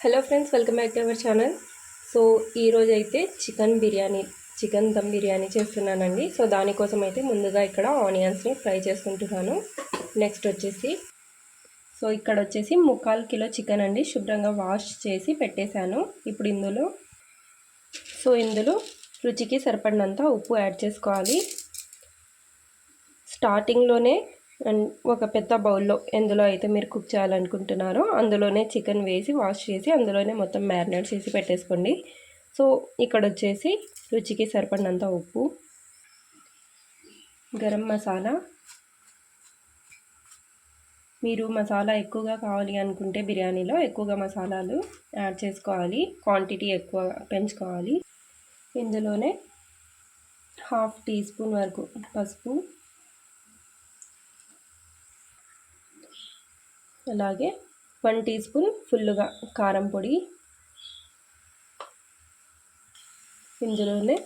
Hello friends welcome back to our channel so ఈరోజు అయితే chicken biryani chicken dum biryani చేస్తున్నానండి. So దానికోసం అయితే ముందుగా ఇక్కడ ఆనియన్స్ని ఫ్రై చేసుకుంటున్నాను. నెక్స్ట్ వచ్చేసి సో ఇక్కడ వచ్చేసి ముక్కాలు కిలో చికెన్ అండి. శుభ్రంగా వాష్ చేసి పెట్టేశాను. ఇప్పుడు ఇందులో సో ఇందులో రుచికి సరిపడినంత ఉప్పు యాడ్ చేసుకోవాలి. స్టార్టింగ్లోనే అండ్ ఒక పెద్ద బౌల్లో ఎందులో అయితే మీరు కుక్ చేయాలనుకుంటున్నారో అందులోనే చికెన్ వేసి వాష్ చేసి అందులోనే మొత్తం మ్యారినేట్ చేసి పెట్టేసుకోండి. సో ఇక్కడ వచ్చేసి రుచికి సరిపడినంత ఉప్పు గరం మసాలా. మీరు మసాలా ఎక్కువగా కావాలి అనుకుంటే బిర్యానీలో ఎక్కువగా మసాలాలు యాడ్ చేసుకోవాలి. క్వాంటిటీ ఎక్కువ పెంచుకోవాలి. ఇందులోనే హాఫ్ టీ స్పూన్ వరకు పసుపు అలాగే వన్ టీ స్పూన్ ఫుల్గా కారం పొడి. ఇందులోనే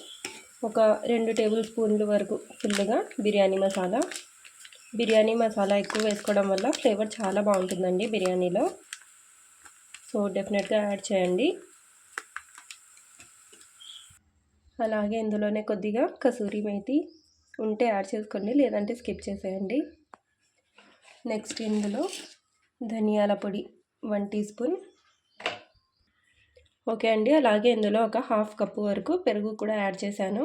ఒక రెండు టేబుల్ స్పూన్ల వరకు ఫుల్గా బిర్యానీ మసాలా. బిర్యానీ మసాలా ఎక్కువ వేసుకోవడం వల్ల ఫ్లేవర్ చాలా బాగుంటుందండి బిర్యానీలో. సో డెఫినెట్గా యాడ్ చేయండి. అలాగే ఇందులోనే కొద్దిగా కసూరి మేతి ఉంటే యాడ్ చేసుకోండి లేదంటే స్కిప్ చేసేయండి. నెక్స్ట్ ఇందులో ధనియాల పొడి వన్ టీ స్పూన్. ఓకే అండి అలాగే ఇందులో ఒక హాఫ్ కప్పు వరకు పెరుగు కూడా యాడ్ చేశాను.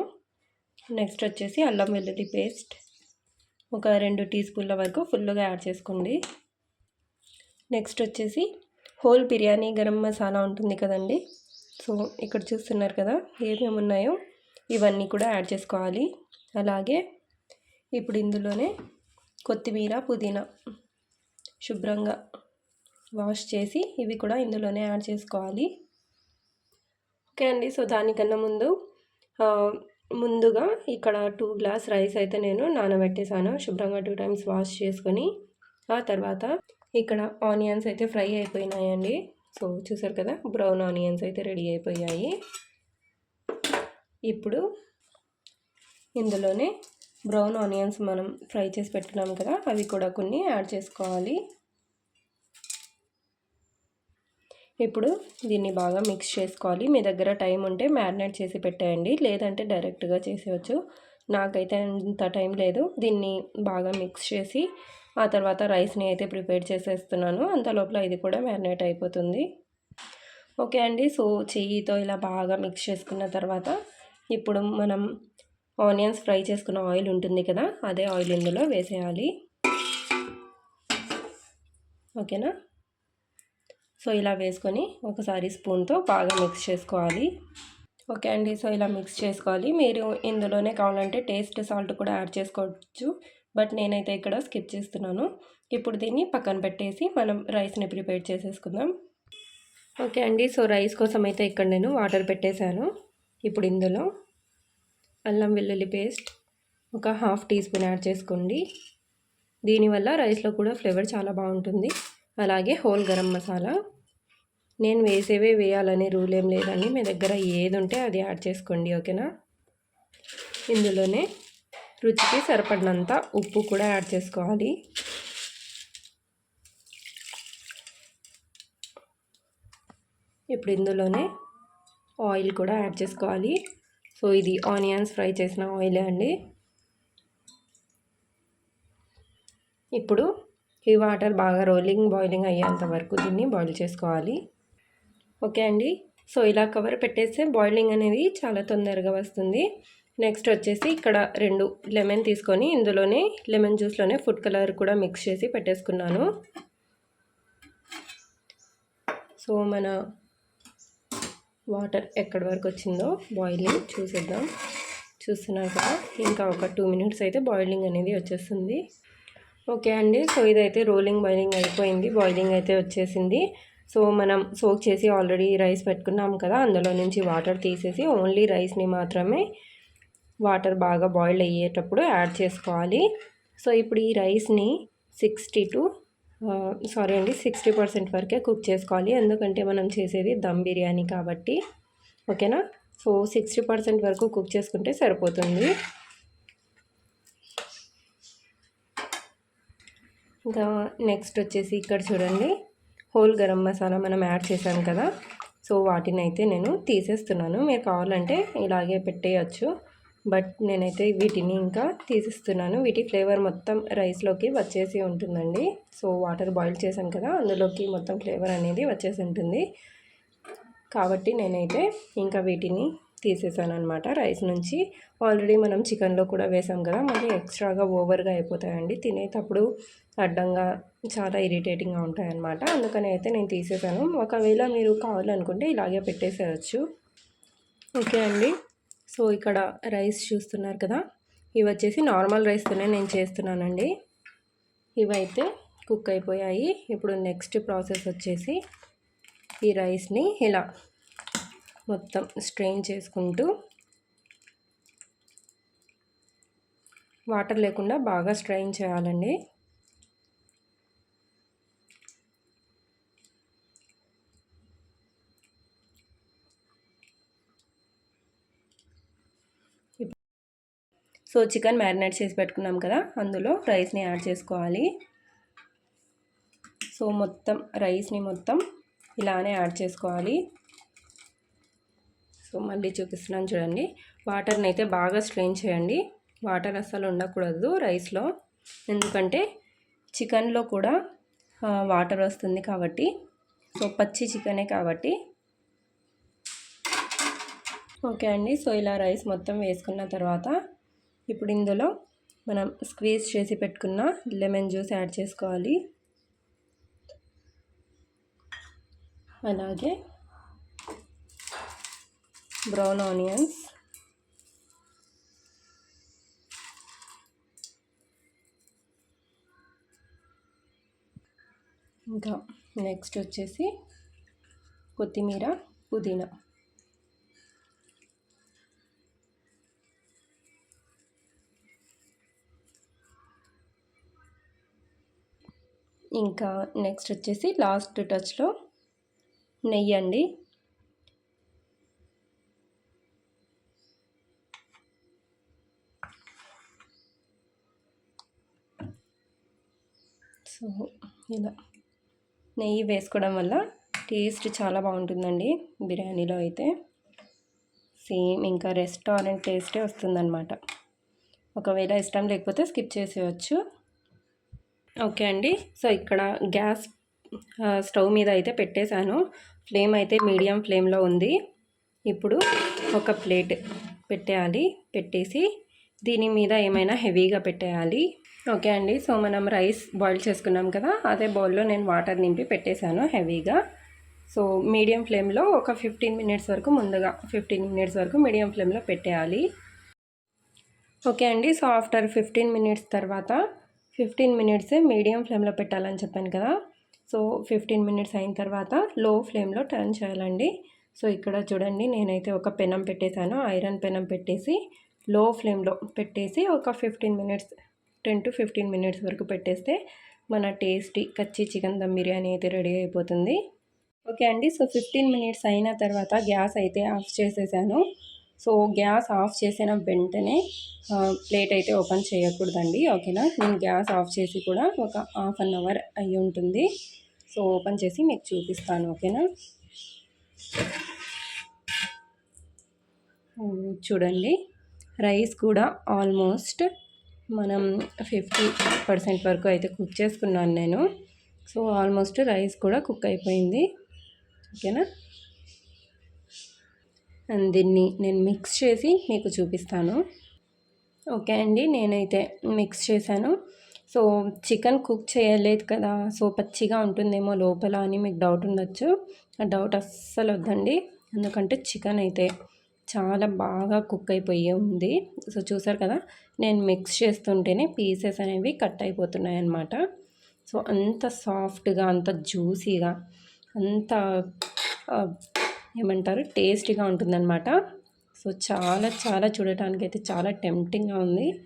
నెక్స్ట్ వచ్చేసి అల్లం వెల్లుల్లి పేస్ట్. ఒక రెండు టీ స్పూన్ల వరకు ఫుల్గా యాడ్ చేసుకోండి. నెక్స్ట్ వచ్చేసి హోల్ బిర్యానీ గరం మసాలా ఉంటుంది కదండి. సో ఇక్కడ చూస్తున్నారు కదా ఏమేమి ఉన్నాయో ఇవన్నీ కూడా యాడ్ చేసుకోవాలి. అలాగే ఇప్పుడు ఇందులోనే కొత్తిమీర పుదీనా శుభ్రంగా వాష్ చేసి ఇవి కూడా ఇందులోనే యాడ్ చేసుకోవాలి. ఓకే అండి సో దానికన్నా ముందు ముందుగా ఇక్కడ టూ గ్లాస్ రైస్ అయితే నేను నానబెట్టేశాను శుభ్రంగా టూ టైమ్స్ వాష్ చేసుకొని ఆ తర్వాత ఇక్కడ ఆనియన్స్ అయితే ఫ్రై అయిపోయినాయండి. సో చూసారు కదా బ్రౌన్ ఆనియన్స్ అయితే రెడీ అయిపోయాయి. ఇప్పుడు ఇందులోనే బ్రౌన్ ఆనియన్స్ మనం ఫ్రై చేసి పెట్టుకున్నాం కదా అవి కూడా కొన్ని యాడ్ చేసుకోవాలి. ఇప్పుడు దీన్ని బాగా మిక్స్ చేసుకోవాలి. మీ దగ్గర టైం ఉంటే మ్యారినేట్ చేసి పెట్టేయండి. లేదంటే డైరెక్ట్గా చేసేయచ్చు. నాకైతే అంత టైం లేదు. దీన్ని బాగా మిక్స్ చేసి ఆ తర్వాత రైస్ని అయితే ప్రిపేర్ చేసేస్తున్నాను. అంత లోపల ఇది కూడా మ్యారినేట్ అయిపోతుంది. ఓకే అండి. సో చెయ్యితో ఇలా బాగా మిక్స్ చేసుకున్న తర్వాత ఇప్పుడు మనం ఆనియన్స్ ఫ్రై చేసుకున్న ఆయిల్ ఉంటుంది కదా అదే ఆయిల్ ఇందులో వేసేయాలి. ఓకేనా? సో ఇలా వేసుకొని ఒకసారి స్పూన్తో బాగా మిక్స్ చేసుకోవాలి. ఓకే అండి. సో ఇలా మిక్స్ చేసుకోవాలి. మీరు ఇందులోనే కావాలంటే టేస్ట్ సాల్ట్ కూడా యాడ్ చేసుకోవచ్చు. బట్ నేనైతే ఇక్కడ స్కిప్ చేస్తున్నాను. ఇప్పుడు దీన్ని పక్కన పెట్టేసి మనం రైస్ని ప్రిపేర్ చేసేసుకుందాం. ఓకే అండి. సో రైస్ కోసం అయితే ఇక్కడ నేను వాటర్ పెట్టేశాను. ఇప్పుడు ఇందులో అల్లం వెల్లుల్లి పేస్ట్ ఒక హాఫ్ టీ స్పూన్ యాడ్ చేసుకోండి. దీనివల్ల రైస్లో కూడా ఫ్లేవర్ చాలా బాగుంటుంది. అలాగే హోల్ గరం మసాలా నేను వేసేవే వేయాలనే రూల్ ఏం లేదండి. మీ దగ్గర ఏది ఉంటే అది యాడ్ చేసుకోండి ఓకేనా? ఇందులోనే రుచికి సరిపడినంత ఉప్పు కూడా యాడ్ చేసుకోవాలి. ఇప్పుడు ఇందులోనే ఆయిల్ కూడా యాడ్ చేసుకోవాలి. సో ఇది ఆనియన్స్ ఫ్రై చేసిన ఆయిలే అండి. ఇప్పుడు ఈ వాటర్ బాగా రోలింగ్ బాయిలింగ్ అయ్యేంత వరకు దీన్ని బాయిల్ చేసుకోవాలి. ఓకే అండి. సో ఇలా కవర్ పెట్టేస్తే బాయిలింగ్ అనేది చాలా తొందరగా వస్తుంది. నెక్స్ట్ వచ్చేసి ఇక్కడ రెండు లెమన్ తీసుకొని ఇందులోనే లెమన్ జ్యూస్లోనే ఫుడ్ కలర్ కూడా మిక్స్ చేసి పెట్టేసుకున్నాను. సో మన వాటర్ ఎక్కడి వరకు వచ్చిందో బాయిలింగ్ చూసేద్దాం. చూస్తున్నారు కదా ఇంకా ఒక టూ మినిట్స్ అయితే బాయిలింగ్ అనేది వచ్చేస్తుంది. ఓకే అండి. సో ఇదైతే రోలింగ్ బాయిలింగ్ అయిపోయింది. బాయిలింగ్ అయితే వచ్చేసింది. సో మనం సోక్ చేసి ఆల్రెడీ రైస్ పెట్టుకున్నాం కదా అందులో నుంచి వాటర్ తీసేసి ఓన్లీ రైస్ని మాత్రమే వాటర్ బాగా బాయిల్ అయ్యేటప్పుడు యాడ్ చేసుకోవాలి. సో ఇప్పుడు ఈ రైస్ని సిక్స్టీ టు సారీ అండి సిక్స్టీ పర్సెంట్ వరకే కుక్ చేసుకోవాలి. ఎందుకంటే మనం చేసేది దమ్ బిర్యానీ కాబట్టి. ఓకేనా? సో సిక్స్టీ పర్సెంట్ వరకు కుక్ చేసుకుంటే సరిపోతుంది. ఇంకా నెక్స్ట్ వచ్చేసి ఇక్కడ చూడండి. హోల్ గరం మసాలా మనం యాడ్ చేసాం కదా సో వాటిని అయితే నేను తీసేస్తున్నాను. మీరు కావాలంటే ఇలాగే పెట్టేయచ్చు. బట్ నేనైతే వీటిని ఇంకా తీసిస్తున్నాను. వీటి ఫ్లేవర్ మొత్తం రైస్లోకి వచ్చేసి ఉంటుందండి. సో వాటర్ బాయిల్ చేశాను కదా అందులోకి మొత్తం ఫ్లేవర్ అనేది వచ్చేసి ఉంటుంది. కాబట్టి నేనైతే ఇంకా వీటిని తీసేసాను అనమాట రైస్ నుంచి. ఆల్రెడీ మనం చికెన్లో కూడా వేసాం కదా మళ్ళీ ఎక్స్ట్రాగా ఓవర్గా అయిపోతాయండి. తినేటప్పుడు అడ్డంగా చాలా ఇరిటేటింగ్గా ఉంటాయన్నమాట. అందుకని అయితే నేను తీసేసాను. ఒకవేళ మీరు కావాలనుకుంటే ఇలాగే పెట్టేసేయచ్చు. ఓకే అండి. సో ఇక్కడ రైస్ చూస్తున్నారు కదా? ఇవి వచ్చేసి నార్మల్ రైస్తోనే నేను చేస్తున్నానండి. ఇవైతే కుక్ అయిపోయాయి. ఇప్పుడు నెక్స్ట్ ప్రాసెస్ వచ్చేసి ఈ రైస్ని ఇలా మొత్తం స్ట్రెయిన్ చేసుకుంటూ వాటర్ లేకుండా బాగా స్ట్రెయిన్ చేయాలండి. సో చికెన్ మ్యారినేట్ చేసి పెట్టుకున్నాం కదా అందులో రైస్ని యాడ్ చేసుకోవాలి. సో మొత్తం రైస్ని మొత్తం ఇలానే యాడ్ చేసుకోవాలి. సో మళ్ళీ చూపిస్తున్నాను చూడండి. వాటర్ని అయితే బాగా స్ట్రెయిన్ చేయండి. వాటర్ అస్సలు ఉండకూడదు రైస్లో. ఎందుకంటే చికెన్లో కూడా వాటర్ వస్తుంది కాబట్టి సో పచ్చి చికెనే కాబట్టి. ఓకే అండి. సో ఇలా రైస్ మొత్తం వేసుకున్న తర్వాత ఇప్పుడు ఇందులో మనం స్క్వీజ్ చేసి పెట్టుకున్న లెమన్ జ్యూస్ యాడ్ చేసుకోవాలి. అలాగే బ్రౌన్ ఆనియన్స్. ఇంకా నెక్స్ట్ వచ్చేసి కొత్తిమీర పుదీనా. ఇంకా నెక్స్ట్ వచ్చేసి లాస్ట్ టచ్లో నెయ్యి అండి. సో ఇలా నెయ్యి వేసుకోవడం వల్ల టేస్ట్ చాలా బాగుంటుందండి బిర్యానీలో అయితే. సేమ్ ఇంకా రెస్టారెంట్ టేస్టే వస్తుందన్నమాట. ఒకవేళ ఇష్టం లేకపోతే స్కిప్ చేసేయచ్చు. ఓకే అండి. సో ఇక్కడ గ్యాస్ స్టవ్ మీద అయితే పెట్టేశాను. ఫ్లేమ్ అయితే మీడియం ఫ్లేమ్లో ఉంది. ఇప్పుడు ఒక ప్లేట్ పెట్టేయాలి. పెట్టేసి దీని మీద ఏమైనా హెవీగా పెట్టేయాలి. ఓకే అండి. సో మనం రైస్ బాయిల్ చేసుకున్నాం కదా అదే బౌల్లో నేను వాటర్ నింపి పెట్టేశాను హెవీగా. సో మీడియం ఫ్లేమ్లో ఒక ఫిఫ్టీన్ మినిట్స్ వరకు ముందుగా ఫిఫ్టీన్ మినిట్స్ వరకు మీడియం ఫ్లేమ్లో పెట్టేయాలి. ఓకే అండి. సో ఆఫ్టర్ ఫిఫ్టీన్ మినిట్స్ తర్వాత ఫిఫ్టీన్ మినిట్స్ మీడియం ఫ్లేమ్లో పెట్టాలని చెప్పాను కదా. సో ఫిఫ్టీన్ మినిట్స్ అయిన తర్వాత లో ఫ్లేమ్లో టర్న్ చేయాలండి. సో ఇక్కడ చూడండి నేనైతే ఒక పెనం పెట్టేశాను. ఐరన్ పెనం పెట్టేసి లో ఫ్లేమ్లో పెట్టేసి ఒక fifteen minutes ten to fifteen minutes వరకు పెట్టేస్తే మన టేస్టీ కచ్చి చికెన్ దమ్ బిర్యానీ అయితే రెడీ అయిపోతుంది. ఓకే అండి. సో ఫిఫ్టీన్ మినిట్స్ అయిన తర్వాత గ్యాస్ అయితే ఆఫ్ చేసేసాను. సో గ్యాస్ ఆఫ్ చేసిన వెంటనే ప్లేట్ అయితే ఓపెన్ చేయకూడదండి ఓకేనా? నేను గ్యాస్ ఆఫ్ చేసి కూడా ఒక హాఫ్ అన్ అవర్ అయి ఉంటుంది. సో ఓపెన్ చేసి మీకు చూపిస్తాను ఓకేనా? చూడండి రైస్ కూడా ఆల్మోస్ట్ మనం ఫిఫ్టీ పర్సెంట్ వరకు అయితే కుక్ చేసుకున్నాను నేను. సో ఆల్మోస్ట్ రైస్ కూడా కుక్ అయిపోయింది ఓకేనా? దీన్ని నేను మిక్స్ చేసి మీకు చూపిస్తాను. ఓకే అండి నేనైతే మిక్స్ చేశాను. సో చికెన్ కుక్ చేయలేదు కదా సో పచ్చిగా ఉంటుందేమో లోపల అని మీకు డౌట్ ఉండొచ్చు. ఆ డౌట్ అస్సలు వద్దండి. ఎందుకంటే చికెన్ అయితే చాలా బాగా కుక్ అయిపోయి ఉంది. సో చూసారు కదా నేను మిక్స్ చేస్తుంటేనే పీసెస్ అనేవి కట్ అయిపోతున్నాయి అన్నమాట. సో అంత సాఫ్ట్గా అంత జ్యూసీగా అంత ఏమంటారు? టేస్టీగా ఉంటుందన్నమాట. సో చాలా చాలా చూడటానికి అయితే చాలా టెంప్టింగ్గా ఉంది.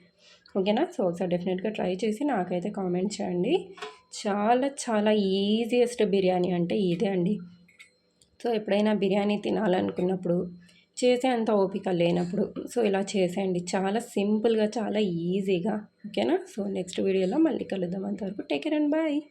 ఓకేనా? సో ఒకసారి డెఫినెట్గా ట్రై చేసి నాకైతే కామెంట్ చేయండి. చాలా చాలా ఈజియెస్ట్ బిర్యానీ అంటే ఇదే అండి. సో ఎప్పుడైనా బిర్యానీ తినాలనుకున్నప్పుడు చేసే అంత ఓపిక లేనప్పుడు సో ఇలా చేసేయండి. చాలా సింపుల్గా చాలా ఈజీగా. ఓకేనా? సో నెక్స్ట్ వీడియోలో మళ్ళీ కలుద్దాం అంతవరకు. Take care and bye.